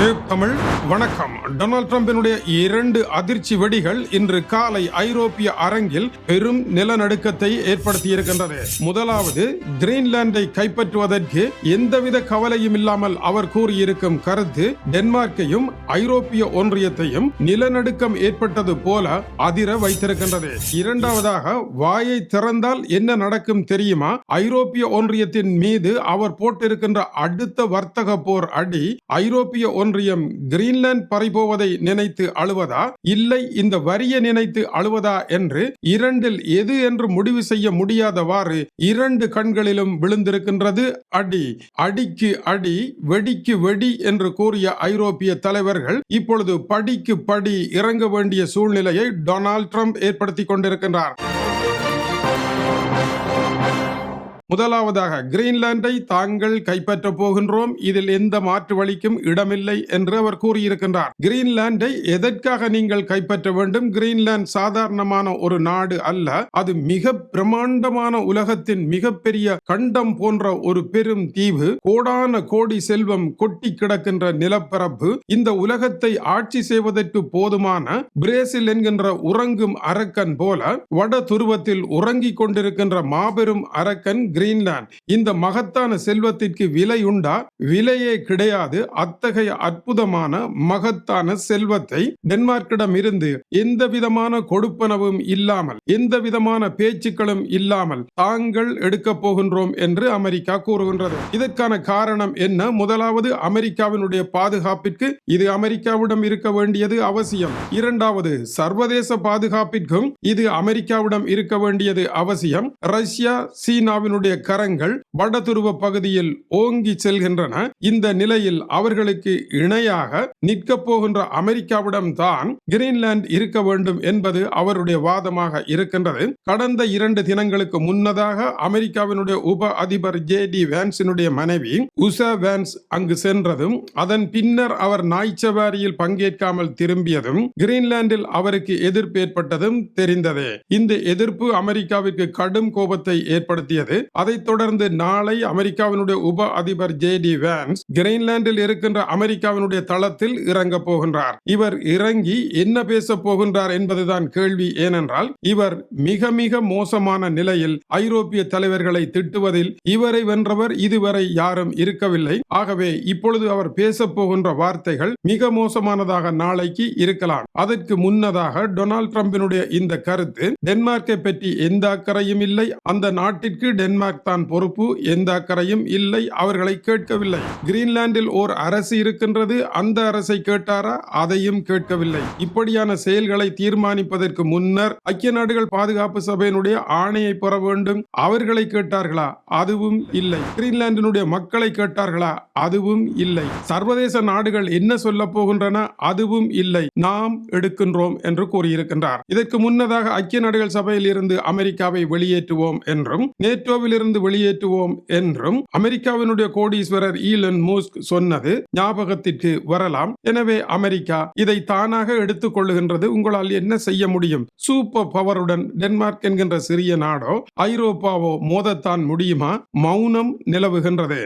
தமிழ் வணக்கம். டொனால்ட் ட்ரம்பினுடைய இரண்டு அதிர்ச்சி வெடிகள் இன்று காலை ஐரோப்பிய அரங்கில் பெரும் நிலநடுக்கத்தை ஏற்படுத்தியிருக்கின்றது. முதலாவது கிரீன்லாந்தை கைப்பற்றுவதற்கு எந்தவித கவலையும் இல்லாமல் அவர் கூறியிருக்கும் கருத்து டென்மார்க்கையும் ஐரோப்பிய ஒன்றியத்தையும் நிலநடுக்கம் ஏற்பட்டது போல அதிர வைத்திருக்கின்றது. இரண்டாவதாக வாயை திறந்தால் என்ன நடக்கும் தெரியுமா? ஐரோப்பிய ஒன்றியத்தின் மீது அவர் போட்டிருக்கின்ற அடுத்த வர்த்தக போர் அடி ஐரோப்பிய ஒன்றியம் கிரீன்லாந்து பறிபோவதை நினைத்து அழுவதா? இல்லை இந்த வரியை நினைத்து அழுவதா என்று இரண்டில் எது என்று முடிவு செய்ய முடியாதவாறு இரண்டு கண்களிலும் விழுந்திருக்கின்றது. அடி அடிக்கு அடி வெடிக்கு வெடி என்று கூறிய ஐரோப்பிய தலைவர்கள் இப்பொழுது படிக்கு படி இறங்க வேண்டிய சூழ்நிலையை டொனால்ட் ட்ரம்ப் ஏற்படுத்தி கொண்டிருக்கின்றார். முதலாவதாக கிரீன்லாந்தை தாங்கள் கைப்பற்றப் போகின்றோம். இதில் எந்த மாற்று வழிக்கும் இடமில்லை என்று அவர் கூறியிருக்கின்றார். கிரீன்லாண்டை எதற்காக நீங்கள் கைப்பற்ற வேண்டும்? கிரீன்லாந்து சாதாரணமான ஒரு நாடு அல்ல. அது மிக பிரமாண்டமான உலகத்தின் மிகப்பெரிய கண்டம் போன்ற ஒரு பெரும் தீவு. கோடான கோடி செல்வம் கொட்டி கிடக்கின்ற நிலப்பரப்பு. இந்த உலகத்தை ஆட்சி செய்வதற்கு போதுமான பிரேசில் என்கின்ற உறங்கும் அரக்கன் போல வட துருவத்தில் உறங்கிக் கொண்டிருக்கின்ற மாபெரும் அரக்கன் கிரீன்லாந்து இந்த மகத்தான செல்வத்திற்கு விலை உண்டா விலையே கிடையாது. அத்தகைய அற்புதமான மகத்தான செல்வத்தை டென்மார்க்கிடம் இருந்து எந்த விதமான கொடுப்பனவும் இல்லாமல் எந்த விதமான பேச்சுக்களும் இல்லாமல் தாங்கள் எடுக்க போகின்றோம் என்று அமெரிக்கா கூறுகின்றது. இதற்கான காரணம் என்ன? முதலாவது அமெரிக்காவினுடைய பாதுகாப்பிற்கு இது அமெரிக்காவிடம் இருக்க வேண்டியது அவசியம். இரண்டாவது சர்வதேச பாதுகாப்பிற்கும் இது அமெரிக்காவிடம் இருக்க வேண்டியது அவசியம். ரஷ்யா சீனாவினுடைய அவர்களுடைய கரங்கள் வடதுருவ பகுதியில் ஓங்கி செல்கின்றன. இந்த நிலையில் அவர்களுக்கு இணையாக நிற்கப் போகின்ற அமெரிக்காவிடம் தான் கிரீன்லாந்து இருக்க வேண்டும் என்பது அவருடைய வாதமாக இருக்கின்றது. கடந்த இரண்டு தினங்களுக்கு முன்னதாக அமெரிக்காவினுடைய உப அதிபர் ஜே டி வேன்ஸினுடைய மனைவி உஷா வேன்ஸ் அங்கு சென்றதும் அதன் பின்னர் அவர் நாய்ச்சவாரியில் பங்கேற்காமல் திரும்பியதும் கிரீன்லாந்தில் அவருக்கு எதிர்ப்பு ஏற்பட்டதும் தெரிந்ததே. இந்த எதிர்ப்பு அமெரிக்காவிற்கு கடும் கோபத்தை ஏற்படுத்தியது. அதைத் தொடர்ந்து நாளை அமெரிக்காவினுடைய உப அதிபர் ஜே டி வேன்ஸ் கிரீன்லாந்தில் இருக்கின்ற அமெரிக்காவினுடைய தளத்தில் இறங்க போகின்றார். இவர் இறங்கி என்ன பேச போகின்றார் என்பதுதான் கேள்வி. ஏனென்றால் இவர் மிக மிக மோசமான நிலையில் ஐரோப்பிய தலைவர்களை திட்டுவதில் இவரை வென்றவர் இதுவரை யாரும் இருக்கவில்லை. ஆகவே இப்பொழுது அவர் பேச போகின்ற வார்த்தைகள் மிக மோசமானதாக நாளைக்கு இருக்கலாம். அதற்கு முன்னதாக டொனால்ட் ட்ரம்பினுடைய இந்த கருத்து டென்மார்க்கை பற்றி எந்த அக்கறையும் இல்லை. அந்த நாட்டிற்கு டென்மார்க் தான் பொறுப்பு எந்த அக்கறையும் இல்லை அவர்களை கேட்கவில்லை. கிரீன்லாந்தில் ஓர் அரசு இருக்கின்றது அந்த அரசை கேட்டாரா? அதையும் கேட்கவில்லை. இப்படியான செயல்களை தீர்மானிப்பதற்கு முன்னர் ஐக்கிய நாடுகள் பாதுகாப்பு சபையினுடைய ஆணையை பெற வேண்டும். அவர்களை கேட்டார்களா? அதுவும் இல்லை. கிரீன்லாந்தினுடைய மக்களை கேட்டார்களா? அதுவும் இல்லை. சர்வதேச நாடுகள் என்ன சொல்ல போகின்றன? அதுவும் இல்லை. நாம் எடுக்கின்றோம் என்று கூறியிருக்கின்றார். இதற்கு முன்னதாக ஐக்கிய நாடுகள் சபையில் இருந்து அமெரிக்காவை வெளியேற்றுவோம் என்றும் நேட்டோவில் இருந்து வெளியேற்றுவோம் என்றும் அமெரிக்காவினுடைய கோடீஸ்வரர் ஈலன் மூஸ்க் சொன்னது ஞாபகத்திற்கு வரலாம். எனவே அமெரிக்கா இதை தானாக எடுத்துக் கொள்ளுகின்றது. உங்களால் என்ன செய்ய முடியும்? சூப்பர் பவருடன் டென்மார்க் என்கின்ற சிறிய நாடோ ஐரோப்பாவோ மோதத்தான் முடியுமா? மௌனம் நிலவுகின்றது.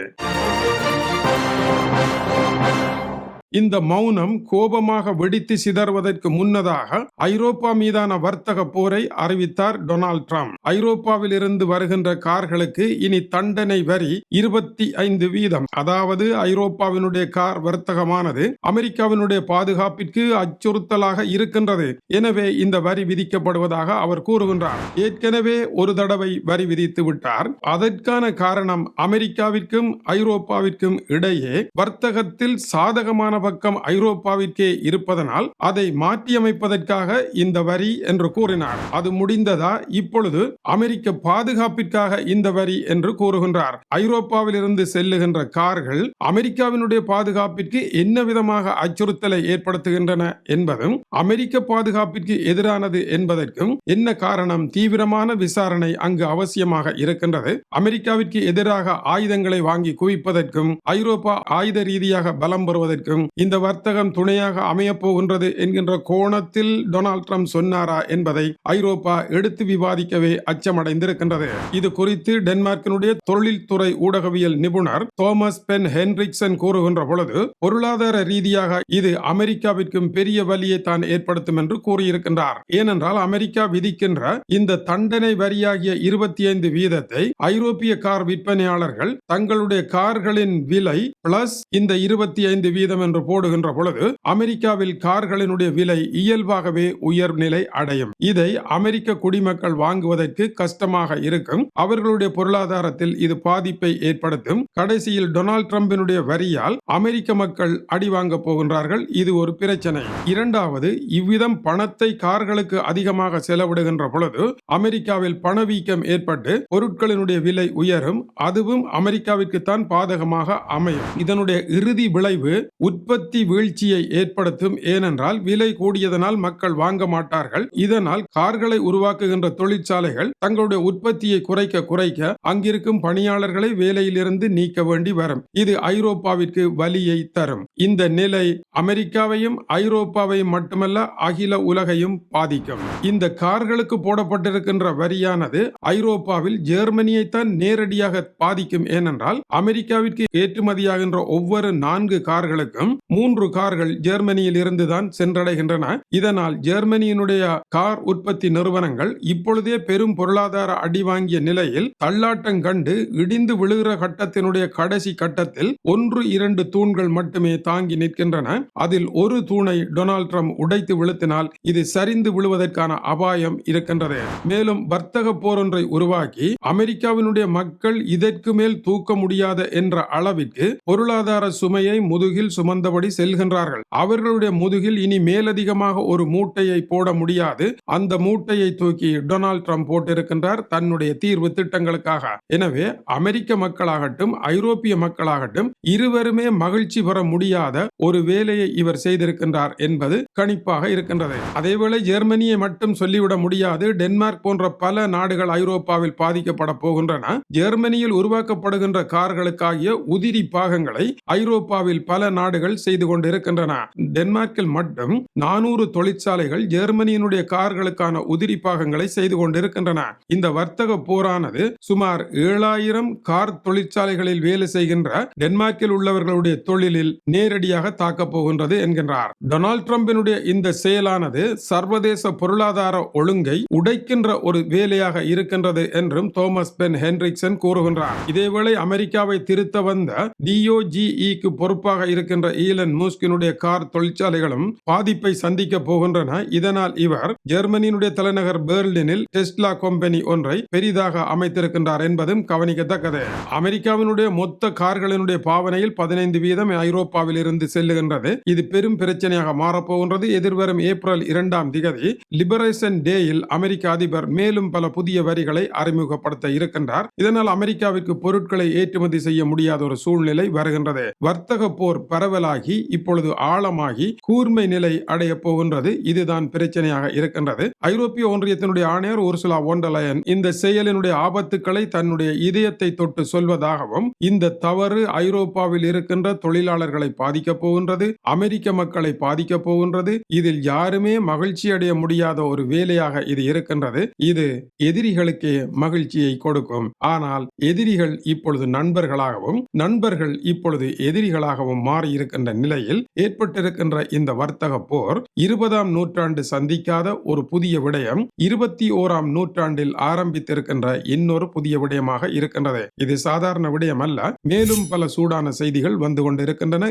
இந்த மௌனம் கோபமாக வெடித்து சிதறுவதற்கு முன்னதாக ஐரோப்பா மீதான வர்த்தக போரை அறிவித்தார் டொனால்ட் ட்ரம்ப். ஐரோப்பாவில் இருந்து வருகின்ற கார்களுக்கு இனி தண்டனை வரி இருபத்தி ஐந்து வீதம். அதாவது ஐரோப்பாவினுடைய கார் வர்த்தகமானது அமெரிக்காவினுடைய பாதுகாப்பிற்கு அச்சுறுத்தலாக இருக்கின்றது. எனவே இந்த வரி விதிக்கப்படுவதாக அவர் கூறுகின்றார். ஏற்கனவே ஒரு தடவை வரி விதித்து விட்டார். அதற்கான காரணம் அமெரிக்காவிற்கும் ஐரோப்பாவிற்கும் இடையே வர்த்தகத்தில் சாதகமான பக்கம் ஐரோப்பாவிற்கே இருப்பதனால் அதை மாற்றியமைப்பதற்காக இந்த வரி என்று கூறினார். அது முடிந்ததா? இப்பொழுது அமெரிக்க பாதுகாப்பிற்காக இந்த வரி என்று கூறுகின்றார். ஐரோப்பாவில் இருந்து செல்லுகின்ற கார்கள் அமெரிக்காவினுடைய பாதுகாப்பிற்கு என்ன விதமாக அச்சுறுத்தலை ஏற்படுத்துகின்றன என்பதும் அமெரிக்க பாதுகாப்பிற்கு எதிரானது என்பதற்கும் என்ன காரணம்? தீவிரமான விசாரணை அங்கு அவசியமாக இருக்கின்றது. அமெரிக்காவிற்கு எதிராக ஆயுதங்களை வாங்கி குவிப்பதற்கும் ஐரோப்பா ஆயுத ரீதியாக பலம் பெறுவதற்கும் இந்த வர்த்தகம் துணையாக அமையப் போகின்றது என்கின்ற கோணத்தில் டொனால்ட் ட்ரம்ப் சொன்னாரா என்பதை ஐரோப்பா எடுத்து விவாதிக்கவே அச்சமடைந்திருக்கின்றது. இது குறித்து டென்மார்க்கினுடைய தொழில்துறை ஊடகவியல் நிபுணர் தோமஸ் பென் ஹென்ரிக்சன் கூறுகின்ற பொழுது பொருளாதார ரீதியாக இது அமெரிக்காவிற்கும் பெரிய வழியை தான் ஏற்படுத்தும் என்று கூறியிருக்கின்றார். ஏனென்றால் அமெரிக்கா விதிக்கின்ற இந்த தண்டனை வரியாகிய இருபத்தி ஐந்து வீதத்தை ஐரோப்பிய கார் விற்பனையாளர்கள் தங்களுடைய கார்களின் விலை பிளஸ் இந்த இருபத்தி ஐந்து வீதம் என்று போடுகின்ற பொழுது அமெரிக்காவில் கார்களினுடைய விலை இயல்பாகவே உயர்நிலை அடையும். இதை அமெரிக்க குடிமக்கள் வாங்குவதற்கு கஷ்டமாக இருக்கும். அவர்களுடைய பொருளாதாரத்தில் இது பாதிப்பை ஏற்படுத்தும். கடைசியில் டொனால்ட் ட்ரம்பினுடைய வரியால் அமெரிக்க மக்கள் அடி வாங்க போகின்றார்கள். இது ஒரு பிரச்சனை. இரண்டாவது இவ்விதம் பணத்தை கார்களுக்கு அதிகமாக செலவிடுகின்ற பொழுது அமெரிக்காவில் பணவீக்கம் ஏற்பட்டு பொருட்களினுடைய விலை உயரும். அதுவும் அமெரிக்காவிற்கு தான் பாதகமாக அமையும். இதனுடைய இறுதி விளைவு உற்பத்தி உற்பத்தி வீழ்ச்சியை ஏற்படுத்தும் ஏனென்றால் விலை கூடியதனால் மக்கள் வாங்க மாட்டார்கள். இதனால் கார்களை உருவாக்குகின்ற தொழிற்சாலைகள் தங்களுடைய உற்பத்தியை குறைக்க குறைக்க அங்கிருக்கும் பணியாளர்களை வேலையிலிருந்து நீக்க வேண்டி வரும். இது ஐரோப்பாவிற்கு வலியை தரும். இந்த நிலை அமெரிக்காவையும் ஐரோப்பாவையும் மட்டுமல்ல அகில உலகையும் பாதிக்கும். இந்த கார்களுக்கு போடப்பட்டிருக்கின்ற வரியானது ஐரோப்பாவில் ஜெர்மனியை தான் நேரடியாக பாதிக்கும். ஏனென்றால் அமெரிக்காவிற்கு ஏற்றுமதியாகின்ற ஒவ்வொரு நான்கு கார்களுக்கும் மூன்று கார்கள் ஜெர்மனியில் இருந்துதான் சென்றடைகின்றன. இதனால் ஜெர்மனியினுடைய கார் உற்பத்தி நிறுவனங்கள் இப்பொழுதே பெரும் பொருளாதார அடி வாங்கிய நிலையில் தள்ளாட்டம் கண்டு இடிந்து விழுகிற கட்டத்தினுடைய கடைசி கட்டத்தில் ஒன்று இரண்டு தூண்கள் மட்டுமே தாங்கி நிற்கின்றன. அதில் ஒரு தூணை டொனால்ட் ட்ரம்ப் உடைத்து விழுத்தினால் இது சரிந்து விழுவதற்கான அபாயம் இருக்கின்றது. மேலும் வர்த்தக போர் ஒன்றை உருவாக்கி அமெரிக்காவினுடைய மக்கள் இதற்கு மேல் தூக்க முடியாத என்ற அளவிற்கு பொருளாதார சுமையை முதுகில் சுமந்தபடி செல்கின்றார்கள். அவர்களுடைய முதுகில் இனி மேலதிகமாக ஒரு மூட்டையை போட முடியாது. அந்த மூட்டையை தூக்கி டொனால்ட் ட்ரம்ப் போட்டிருக்கின்றார் தன்னுடைய தீர்வு திட்டங்களுக்காக. எனவே அமெரிக்க மக்களாகட்டும் ஐரோப்பிய மக்களாகட்டும் இருவருமே மகிழ்ச்சி பெற முடியாது. முடியாத ஒரு வேலையை இவர் செய்திருக்கின்றார் என்பது கணிப்பாக இருக்கின்றது. அதேவேளை ஜெர்மனியை மட்டும் சொல்லிவிட முடியாது டென்மார்க் போன்ற பல நாடுகள் ஐரோப்பாவில் பாதிக்கப்பட போகின்றன. ஜெர்மனியில் உருவாக்கப்படுகின்ற கார்களுக்காகிய உதிரி பாகங்களை ஐரோப்பாவில் பல நாடுகள் செய்து கொண்டிருக்கின்றன. டென்மார்க்கில் மட்டும் நானூறு தொழிற்சாலைகள் ஜெர்மனியினுடைய கார்களுக்கான உதிரி பாகங்களை செய்து கொண்டிருக்கின்றன. இந்த வர்த்தக போரானது சுமார் ஏழாயிரம் கார் தொழிற்சாலைகளில் வேலை செய்கின்ற டென்மார்க்கில் உள்ளவர்களுடைய தொழிலில் நேர் நேரடியாக தாக்கப் போகின்றது என்கின்றார். டொனால்ட் டிரம்பினுடைய இந்த செயலானது சர்வதேச பொருளாதார ஒழுங்கை உடைக்கின்ற ஒரு வேலையாக இருக்கின்றது என்றும் தோமஸ் பென் ஹென்ரிக்சன் கூறுகின்றார். இதேவேளை அமெரிக்காவை திருத்த வந்த டிஓஜிஇக்கு பொறுப்பாக இருக்கின்ற ஈலன் மூஸ்கினுடைய கார் தொழிற்சாலைகளும் பாதிப்பை சந்திக்க போகின்றன. இதனால் இவர் ஜெர்மனியினுடைய தலைநகர் பெர்லினில் டெஸ்லா கம்பெனி ஒன்றை பெரிதாக அமைத்திருக்கின்றார் என்பதும் கவனிக்கத்தக்கது. அமெரிக்காவினுடைய மொத்த கார்களினுடைய பாவனையில் பதினைந்து வீதம் ஐரோப்பாவில் இருந்து செல்லுகின்றது. இது பெரும் பிரச்சனையாக மாறப்போகின்றது. எதிர்வரும் ஏப்ரல் இரண்டாம் திகதி லிபரேஷன் டேயில் அமெரிக்க அதிபர் மேலும் பல புதிய வரிகளை அறிமுகப்படுத்த இருக்கின்றார். இதனால் அமெரிக்காவிற்கு பொருட்களை ஏற்றுமதி செய்ய முடியாத ஒரு சூழ்நிலை வருகின்றது. வர்த்தக போர் பரவலாகி இப்பொழுது ஆழமாகி கூர்மை நிலை அடைய போகின்றது. இதுதான் பிரச்சனையாக இருக்கின்றது. ஐரோப்பிய ஒன்றியத்தினுடைய ஆணையர் உர்சுலா ஒண்டலயன் இந்த செயலினுடைய ஆபத்துக்களை தன்னுடைய இதயத்தை தொட்டு சொல்வதாகவும் இந்த தவறு ஐரோப்பாவில் இருக்கின்ற தொழிலாளர்களை பாதிக்க போகின்றது அமெரிக்க மக்களை பாதிக்கப் போகின்றது. இதில் யாருமே மகிழ்ச்சி அடைய முடியாத ஒரு வேலையாக இது இருக்கின்றது. இது எதிரிகளுக்கு மகிழ்ச்சியை கொடுக்கும். ஆனால் எதிரிகள் இப்பொழுது நண்பர்களாகவும் நண்பர்கள் இப்பொழுது எதிரிகளாகவும் மாறியிருக்கின்ற நிலையில் ஏற்பட்டிருக்கின்ற இந்த வர்த்தக போர் இருபதாம் நூற்றாண்டு சந்திக்காத ஒரு புதிய விடயம் இருபத்தி ஓராம் நூற்றாண்டில் ஆரம்பித்திருக்கின்ற இன்னொரு புதிய விடயமாக இருக்கின்றது. இது சாதாரண விடயம் அல்ல மேலும் பல சூடான செய்திகள் வந்து கொண்டிருக்கின்றன.